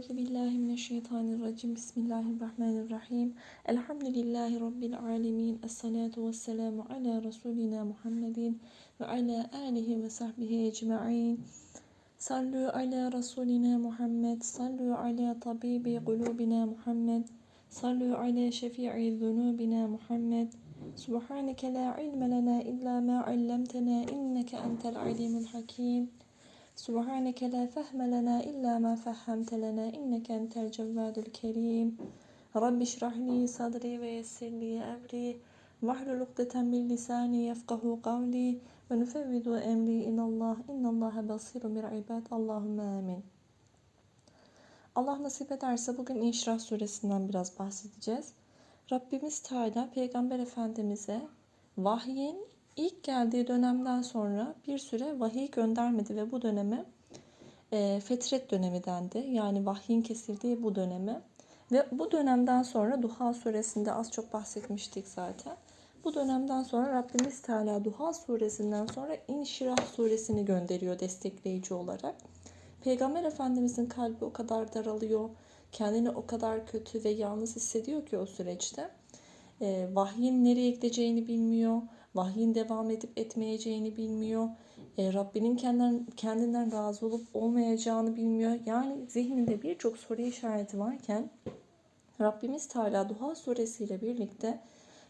أعوذ بالله من الشيطان الرجيم. بسم الله الرحمن الرحيم. الحمد لله رب العالمين. الصلاة والسلام على رسولنا محمد وعلى آله وصحبه أجمعين. صلوا على رسولنا محمد. صلوا على طبيب قلوبنا محمد. صلوا على شفيع ذنوبنا محمد. سبحانك لا علم لنا إلا ما علمتنا إنك أنت العليم الحكيم. سبحانك لا فهم لنا إلا ما فهمت لنا إنك أنت الجواد الكريم رب اشرح لي صدري ويسر لي أمري واحلل عقدة من لساني يفقه قولي ونفوض أمري إلى الله إن الله بصير بالعباد اللهم آمين Allah nasip ederse bugün İnşirah suresinden biraz bahsedeceğiz. Rabbimiz Teala Peygamber Efendimiz'e vahyin İlk geldiği dönemden sonra bir süre vahiy göndermedi ve bu döneme e, fetret dönemi dendi. Yani vahyin kesildiği bu döneme. Ve bu dönemden sonra Duha suresinde az çok bahsetmiştik zaten. Bu dönemden sonra Rabbimiz Teala Duha suresinden sonra İnşirah suresini gönderiyor destekleyici olarak. Peygamber Efendimizin kalbi o kadar daralıyor, kendini o kadar kötü ve yalnız hissediyor ki o süreçte. E, vahyin nereye gideceğini bilmiyor vahyin devam edip etmeyeceğini bilmiyor. E, Rabbinin kendinden, kendinden razı olup olmayacağını bilmiyor. Yani zihninde birçok soru işareti varken Rabbimiz Teala Duha suresiyle birlikte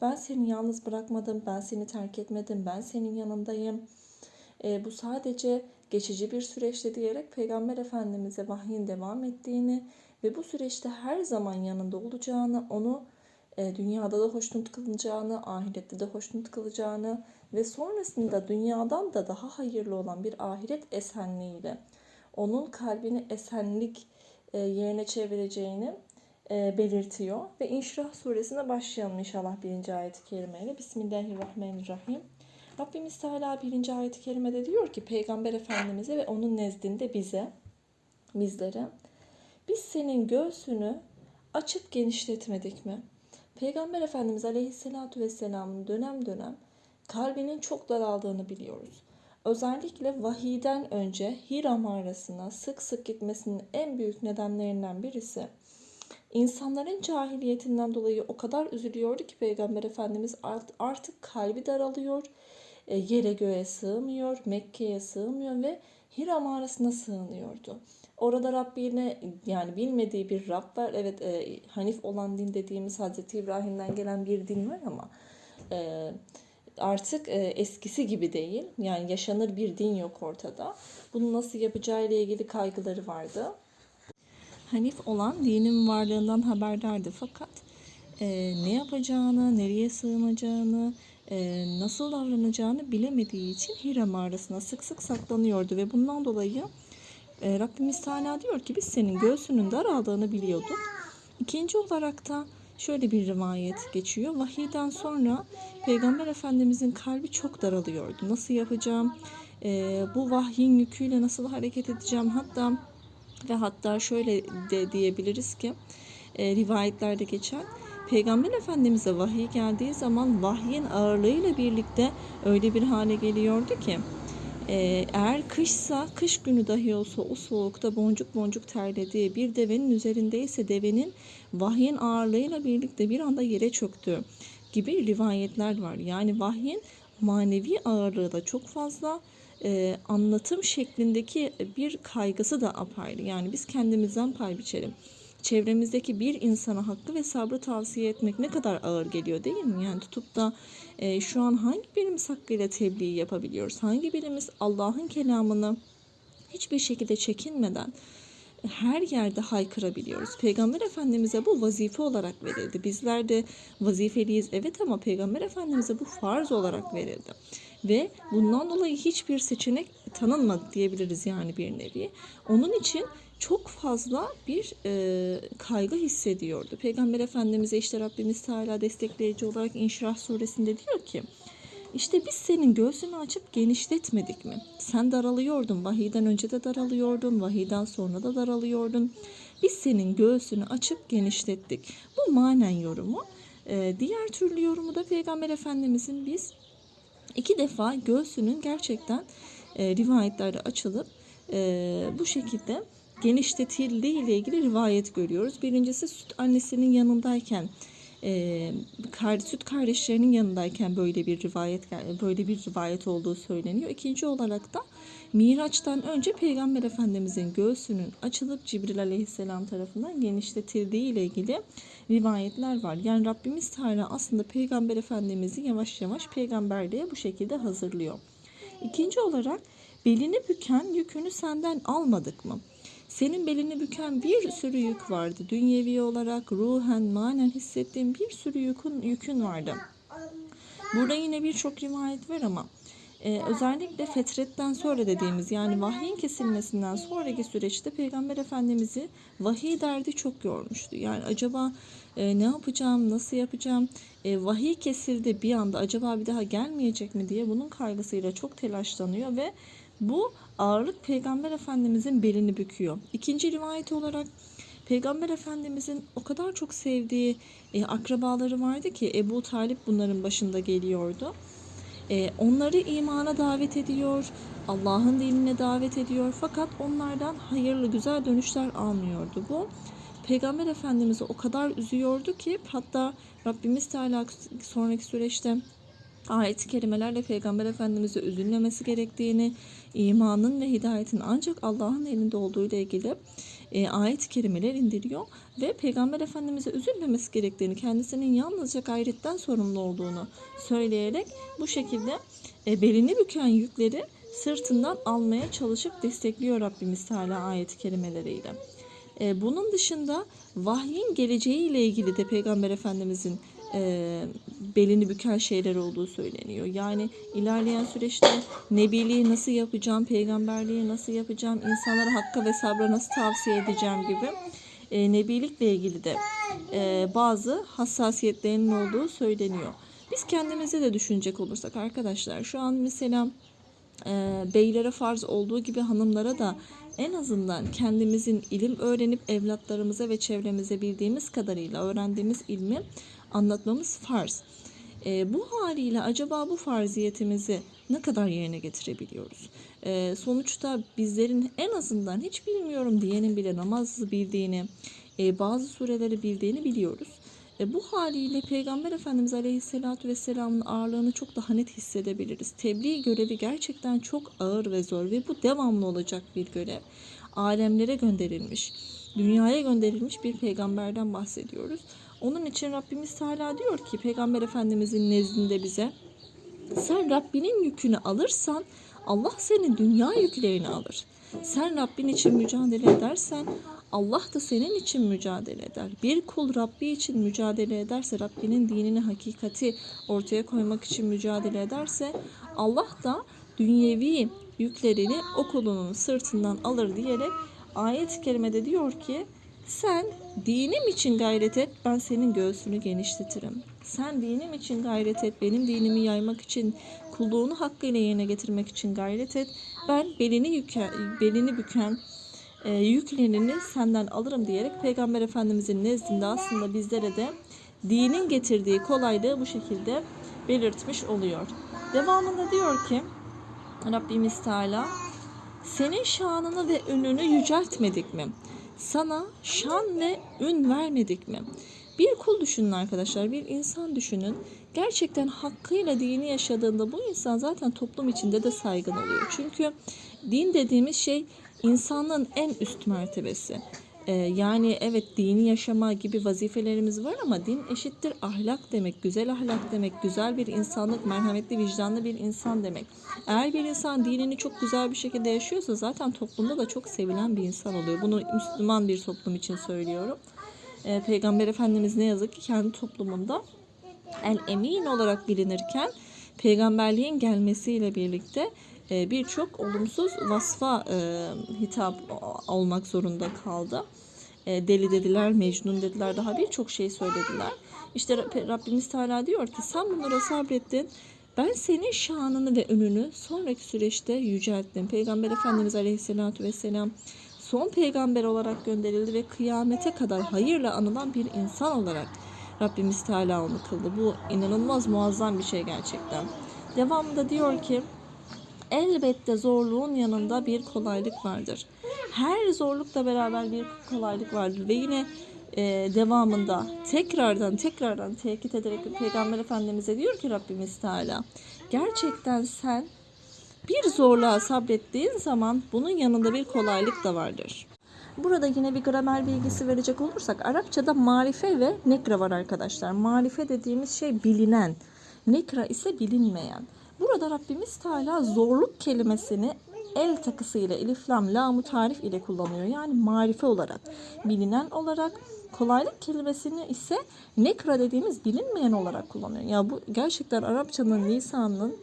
ben seni yalnız bırakmadım, ben seni terk etmedim, ben senin yanındayım. E, bu sadece geçici bir süreçte diyerek Peygamber Efendimiz'e vahyin devam ettiğini ve bu süreçte her zaman yanında olacağını, onu e, dünyada da hoşnut kılacağını, ahirette de hoşnut kılacağını ve sonrasında dünyadan da daha hayırlı olan bir ahiret esenliğiyle onun kalbini esenlik e, yerine çevireceğini e, belirtiyor. Ve İnşirah suresine başlayalım inşallah birinci ayet-i kerimeyle. Bismillahirrahmanirrahim. Rabbimiz Teala birinci ayet-i kerimede diyor ki Peygamber Efendimiz'e ve onun nezdinde bize, bizlere biz senin göğsünü açıp genişletmedik mi? Peygamber Efendimiz Aleyhisselatü Vesselam'ın dönem dönem kalbinin çok daraldığını biliyoruz. Özellikle vahiden önce Hira mağarasına sık sık gitmesinin en büyük nedenlerinden birisi insanların cahiliyetinden dolayı o kadar üzülüyordu ki Peygamber Efendimiz artık kalbi daralıyor, e, yere göğe sığmıyor, Mekke'ye sığmıyor ve Hira mağarasına sığınıyordu. Orada Rabbine yani bilmediği bir Rab var. Evet e, Hanif olan din dediğimiz Hazreti İbrahim'den gelen bir din var ama e, artık e, eskisi gibi değil. Yani yaşanır bir din yok ortada. Bunu nasıl yapacağı ile ilgili kaygıları vardı. Hanif olan dinin varlığından haberdardı fakat e, ne yapacağını, nereye sığınacağını, e, nasıl davranacağını bilemediği için Hira mağarasına sık sık saklanıyordu ve bundan dolayı e, Rabbimiz Teala diyor ki biz senin göğsünün daraldığını biliyorduk. İkinci olarak da şöyle bir rivayet geçiyor. Vahiyden sonra Peygamber Efendimizin kalbi çok daralıyordu. Nasıl yapacağım? E, bu vahyin yüküyle nasıl hareket edeceğim? Hatta ve hatta şöyle de diyebiliriz ki e, rivayetlerde geçen Peygamber Efendimiz'e vahiy geldiği zaman vahyin ağırlığıyla birlikte öyle bir hale geliyordu ki ee, eğer kışsa, kış günü dahi olsa o soğukta boncuk boncuk terlediği bir devenin üzerindeyse devenin vahyin ağırlığıyla birlikte bir anda yere çöktü gibi rivayetler var. Yani vahyin manevi ağırlığı da çok fazla e, anlatım şeklindeki bir kaygısı da apayrı. Yani biz kendimizden pay biçelim çevremizdeki bir insana hakkı ve sabrı tavsiye etmek ne kadar ağır geliyor değil mi? Yani tutup da e, şu an hangi birimiz hakkıyla tebliğ yapabiliyoruz? Hangi birimiz Allah'ın kelamını hiçbir şekilde çekinmeden her yerde haykırabiliyoruz. Peygamber Efendimiz'e bu vazife olarak verildi. Bizler de vazifeliyiz evet ama Peygamber Efendimiz'e bu farz olarak verildi. Ve bundan dolayı hiçbir seçenek tanınmadı diyebiliriz yani bir nevi. Onun için çok fazla bir e, kaygı hissediyordu. Peygamber Efendimiz'e işte Rabbimiz Teala destekleyici olarak İnşirah suresinde diyor ki işte biz senin göğsünü açıp genişletmedik mi? Sen daralıyordun, vahiyden önce de daralıyordun, vahiyden sonra da daralıyordun. Biz senin göğsünü açıp genişlettik. Bu manen yorumu. Ee, diğer türlü yorumu da Peygamber Efendimizin biz iki defa göğsünün gerçekten e, rivayetlerde açılıp e, bu şekilde genişletildiği ile ilgili rivayet görüyoruz. Birincisi süt annesinin yanındayken e, süt kardeşlerinin yanındayken böyle bir rivayet böyle bir rivayet olduğu söyleniyor. İkinci olarak da Miraç'tan önce Peygamber Efendimizin göğsünün açılıp Cibril Aleyhisselam tarafından genişletildiği ile ilgili rivayetler var. Yani Rabbimiz Teala aslında Peygamber Efendimiz'i yavaş yavaş peygamberliğe bu şekilde hazırlıyor. İkinci olarak belini büken yükünü senden almadık mı? Senin belini büken bir sürü yük vardı. Dünyevi olarak, ruhen, manen hissettiğin bir sürü yükün, yükün vardı. Burada yine birçok rivayet var ama e, özellikle fetretten sonra dediğimiz yani vahyin kesilmesinden sonraki süreçte Peygamber Efendimiz'i vahiy derdi çok yormuştu. Yani acaba e, ne yapacağım, nasıl yapacağım, e, vahiy kesildi bir anda acaba bir daha gelmeyecek mi diye bunun kaygısıyla çok telaşlanıyor ve bu ağırlık Peygamber Efendimizin belini büküyor. İkinci rivayet olarak Peygamber Efendimizin o kadar çok sevdiği e, akrabaları vardı ki Ebu Talip bunların başında geliyordu. E, onları imana davet ediyor, Allah'ın dinine davet ediyor fakat onlardan hayırlı güzel dönüşler almıyordu. Bu Peygamber Efendimiz'i o kadar üzüyordu ki hatta Rabbimiz Teala sonraki süreçte ayet-i kerimelerle Peygamber Efendimiz'e üzülmemesi gerektiğini, imanın ve hidayetin ancak Allah'ın elinde olduğu ile ilgili e, ayet-i kerimeler indiriyor ve Peygamber Efendimiz'e üzülmemesi gerektiğini, kendisinin yalnızca gayretten sorumlu olduğunu söyleyerek bu şekilde e, belini büken yükleri sırtından almaya çalışıp destekliyor Rabbimiz Teala ayet-i kerimeleriyle. E, bunun dışında vahyin geleceği ile ilgili de Peygamber Efendimizin e, belini büken şeyler olduğu söyleniyor. Yani ilerleyen süreçte nebiliği nasıl yapacağım, peygamberliği nasıl yapacağım, insanlara hakka ve sabra nasıl tavsiye edeceğim gibi e, nebilikle ilgili de e, bazı hassasiyetlerinin olduğu söyleniyor. Biz kendimize de düşünecek olursak arkadaşlar şu an mesela e, beylere farz olduğu gibi hanımlara da en azından kendimizin ilim öğrenip evlatlarımıza ve çevremize bildiğimiz kadarıyla öğrendiğimiz ilmi anlatmamız farz. E, bu haliyle acaba bu farziyetimizi ne kadar yerine getirebiliyoruz? E, sonuçta bizlerin en azından hiç bilmiyorum diyenin bile namazı bildiğini, e, bazı sureleri bildiğini biliyoruz. E, bu haliyle Peygamber Efendimiz Aleyhisselatü Vesselam'ın ağırlığını çok daha net hissedebiliriz. Tebliğ görevi gerçekten çok ağır ve zor ve bu devamlı olacak bir görev. Alemlere gönderilmiş, dünyaya gönderilmiş bir peygamberden bahsediyoruz. Onun için Rabbimiz Teala diyor ki Peygamber Efendimizin nezdinde bize sen Rabbinin yükünü alırsan Allah senin dünya yüklerini alır. Sen Rabbin için mücadele edersen Allah da senin için mücadele eder. Bir kul Rabbi için mücadele ederse, Rabbinin dinini, hakikati ortaya koymak için mücadele ederse Allah da dünyevi yüklerini o kulunun sırtından alır diyerek ayet-i kerimede diyor ki sen dinim için gayret et, ben senin göğsünü genişletirim. Sen dinim için gayret et, benim dinimi yaymak için, kulluğunu hakkıyla yerine getirmek için gayret et. Ben belini, yüke, belini büken e, yüklerini senden alırım diyerek Peygamber Efendimizin nezdinde aslında bizlere de dinin getirdiği kolaylığı bu şekilde belirtmiş oluyor. Devamında diyor ki Rabbimiz Teala senin şanını ve ününü yüceltmedik mi? Sana şan ve ün vermedik mi? Bir kul düşünün arkadaşlar, bir insan düşünün. Gerçekten hakkıyla dini yaşadığında bu insan zaten toplum içinde de saygın oluyor. Çünkü din dediğimiz şey insanlığın en üst mertebesi. Ee, yani evet dini yaşama gibi vazifelerimiz var ama din eşittir ahlak demek, güzel ahlak demek, güzel bir insanlık, merhametli, vicdanlı bir insan demek. Eğer bir insan dinini çok güzel bir şekilde yaşıyorsa zaten toplumda da çok sevilen bir insan oluyor. Bunu Müslüman bir toplum için söylüyorum. Ee, Peygamber Efendimiz ne yazık ki kendi toplumunda el emin olarak bilinirken peygamberliğin gelmesiyle birlikte birçok olumsuz vasfa e, hitap olmak zorunda kaldı. E, deli dediler, mecnun dediler, daha birçok şey söylediler. İşte Rabbimiz Teala diyor ki sen bunlara sabrettin. Ben senin şanını ve önünü sonraki süreçte yücelttim. Peygamber Efendimiz Aleyhisselatü Vesselam son peygamber olarak gönderildi ve kıyamete kadar hayırla anılan bir insan olarak Rabbimiz Teala onu kıldı. Bu inanılmaz muazzam bir şey gerçekten. Devamında diyor ki elbette zorluğun yanında bir kolaylık vardır. Her zorlukla beraber bir kolaylık vardır ve yine e, devamında tekrardan tekrardan tekit ederek Peygamber Efendimiz'e diyor ki Rabbimiz Teala gerçekten sen bir zorluğa sabrettiğin zaman bunun yanında bir kolaylık da vardır. Burada yine bir gramer bilgisi verecek olursak Arapçada marife ve nekra var arkadaşlar. Marife dediğimiz şey bilinen, nekra ise bilinmeyen. Burada Rabbimiz Teala zorluk kelimesini el takısıyla elif lam lamu tarif ile kullanıyor. Yani marife olarak, bilinen olarak kolaylık kelimesini ise nekra dediğimiz bilinmeyen olarak kullanıyor. Ya bu gerçekten Arapçanın lisanının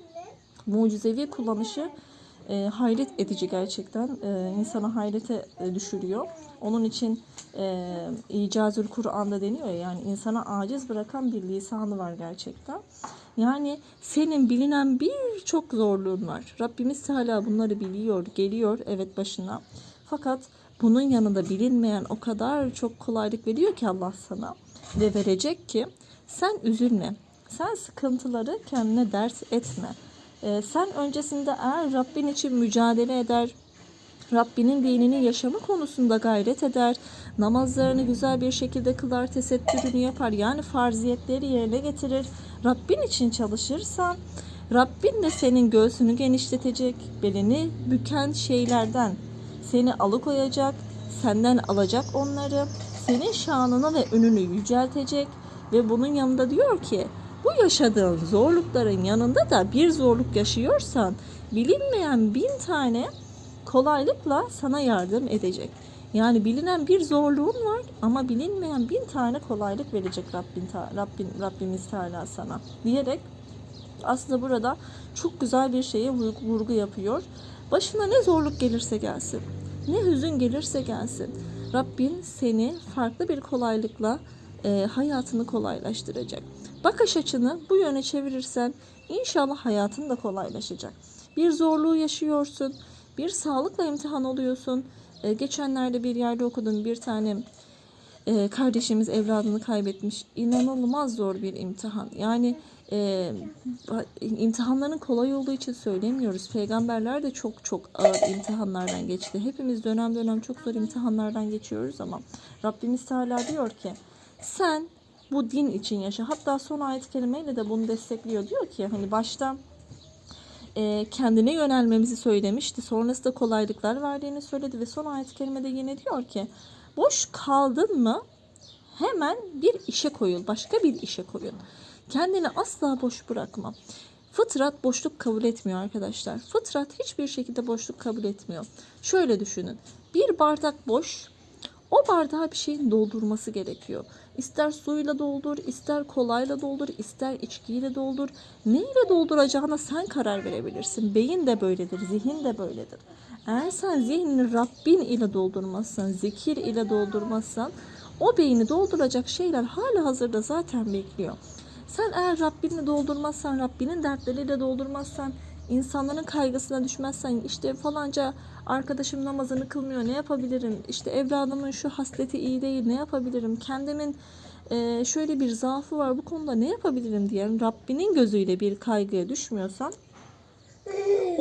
mucizevi kullanışı e, hayret edici gerçekten. E, insana hayrete e, düşürüyor. Onun için e, icazül Kur'an'da deniyor ya yani insana aciz bırakan bir lisanı var gerçekten. Yani senin bilinen birçok zorluğun var. Rabbimiz hala bunları biliyor, geliyor evet başına. Fakat bunun yanında bilinmeyen o kadar çok kolaylık veriyor ki Allah sana ve verecek ki sen üzülme. Sen sıkıntıları kendine dert etme. Ee, sen öncesinde eğer Rabbin için mücadele eder, Rabbinin dinini yaşamı konusunda gayret eder, namazlarını güzel bir şekilde kılar, tesettürünü yapar, yani farziyetleri yerine getirir, Rabbin için çalışırsan, Rabbin de senin göğsünü genişletecek, belini büken şeylerden seni alıkoyacak, senden alacak onları, senin şanını ve önünü yüceltecek ve bunun yanında diyor ki, bu yaşadığın zorlukların yanında da bir zorluk yaşıyorsan bilinmeyen bin tane kolaylıkla sana yardım edecek. Yani bilinen bir zorluğun var ama bilinmeyen bin tane kolaylık verecek Rabbin, Rabbin Rabbimiz Teala sana diyerek aslında burada çok güzel bir şeye vurgu yapıyor. Başına ne zorluk gelirse gelsin, ne hüzün gelirse gelsin, Rabbin seni farklı bir kolaylıkla e, hayatını kolaylaştıracak. Bakış açını bu yöne çevirirsen inşallah hayatın da kolaylaşacak. Bir zorluğu yaşıyorsun, bir sağlıkla imtihan oluyorsun. E, geçenlerde bir yerde okudum bir tane e, kardeşimiz evladını kaybetmiş. İnanılmaz zor bir imtihan. Yani e, imtihanların kolay olduğu için söylemiyoruz. Peygamberler de çok çok ağır imtihanlardan geçti. Hepimiz dönem dönem çok zor imtihanlardan geçiyoruz ama Rabbimiz Teala diyor ki sen bu din için yaşa. Hatta son ayet kelimeyle de bunu destekliyor. Diyor ki hani başta kendine yönelmemizi söylemişti. Sonrasında kolaylıklar verdiğini söyledi ve son ayet kelimede yine diyor ki boş kaldın mı hemen bir işe koyul. Başka bir işe koyul. Kendini asla boş bırakma. Fıtrat boşluk kabul etmiyor arkadaşlar. Fıtrat hiçbir şekilde boşluk kabul etmiyor. Şöyle düşünün. Bir bardak boş, o bardağa bir şeyin doldurması gerekiyor. İster suyla doldur, ister kolayla doldur, ister içkiyle doldur. Neyle dolduracağına sen karar verebilirsin. Beyin de böyledir, zihin de böyledir. Eğer sen zihnini Rabbin ile doldurmazsan, zikir ile doldurmazsan o beyni dolduracak şeyler hala hazırda zaten bekliyor. Sen eğer Rabbini doldurmazsan, Rabbinin dertleriyle doldurmazsan, insanların kaygısına düşmezsen işte falanca arkadaşım namazını kılmıyor ne yapabilirim? İşte evladımın şu hasleti iyi değil ne yapabilirim? Kendimin e, şöyle bir zaafı var bu konuda ne yapabilirim diyen Rabbinin gözüyle bir kaygıya düşmüyorsan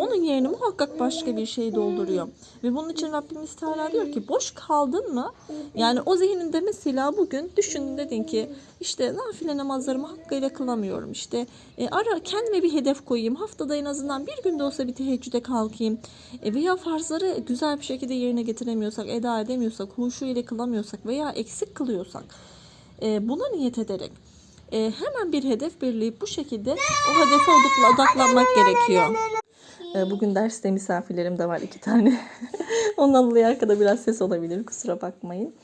onun yerine muhakkak başka bir şey dolduruyor. Ve bunun için Rabbimiz Teala diyor ki boş kaldın mı? Yani o zihninde mesela bugün düşün dedin ki işte nafile namazlarımı hakkıyla kılamıyorum. İşte e, ara kendime bir hedef koyayım. Haftada en azından bir günde olsa bir teheccüde kalkayım. E, veya farzları güzel bir şekilde yerine getiremiyorsak, eda edemiyorsak, huşu ile kılamıyorsak veya eksik kılıyorsak e, buna niyet ederek e, hemen bir hedef belirleyip bu şekilde o hedefe odaklanmak gerekiyor. E, bugün derste misafirlerim de var iki tane. Ondan dolayı arkada biraz ses olabilir kusura bakmayın.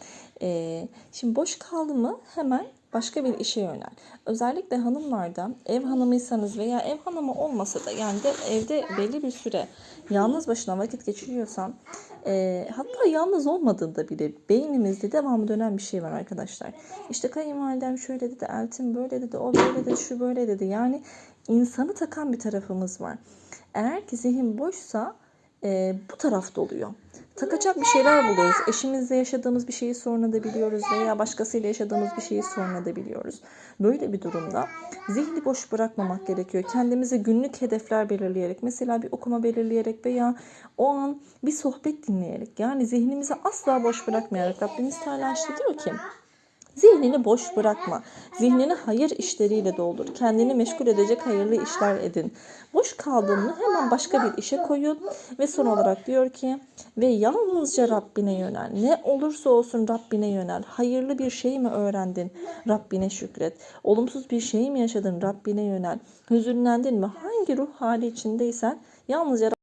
E, şimdi boş kaldı mı hemen başka bir işe yönel. Özellikle hanımlarda ev hanımıysanız veya ev hanımı olmasa da yani de evde belli bir süre yalnız başına vakit geçiriyorsan e, hatta yalnız olmadığında bile beynimizde devamlı dönen bir şey var arkadaşlar. İşte kayınvalidem şöyle dedi, eltim böyle dedi, o böyle dedi, şu böyle dedi. Yani insanı takan bir tarafımız var. Eğer ki zihin boşsa e, bu tarafta oluyor. takacak bir şeyler buluyoruz. Eşimizle yaşadığımız bir şeyi sorunabiliyoruz veya başkasıyla yaşadığımız bir şeyi sorunabiliyoruz. Böyle bir durumda zihni boş bırakmamak gerekiyor. Kendimize günlük hedefler belirleyerek, mesela bir okuma belirleyerek veya o an bir sohbet dinleyerek yani zihnimizi asla boş bırakmayarak Rabbimiz Teala diyor ki Zihnini boş bırakma. Zihnini hayır işleriyle doldur. Kendini meşgul edecek hayırlı işler edin. Boş kaldığını hemen başka bir işe koyun. Ve son olarak diyor ki ve yalnızca Rabbine yönel. Ne olursa olsun Rabbine yönel. Hayırlı bir şey mi öğrendin? Rabbine şükret. Olumsuz bir şey mi yaşadın? Rabbine yönel. Hüzünlendin mi? Hangi ruh hali içindeysen yalnızca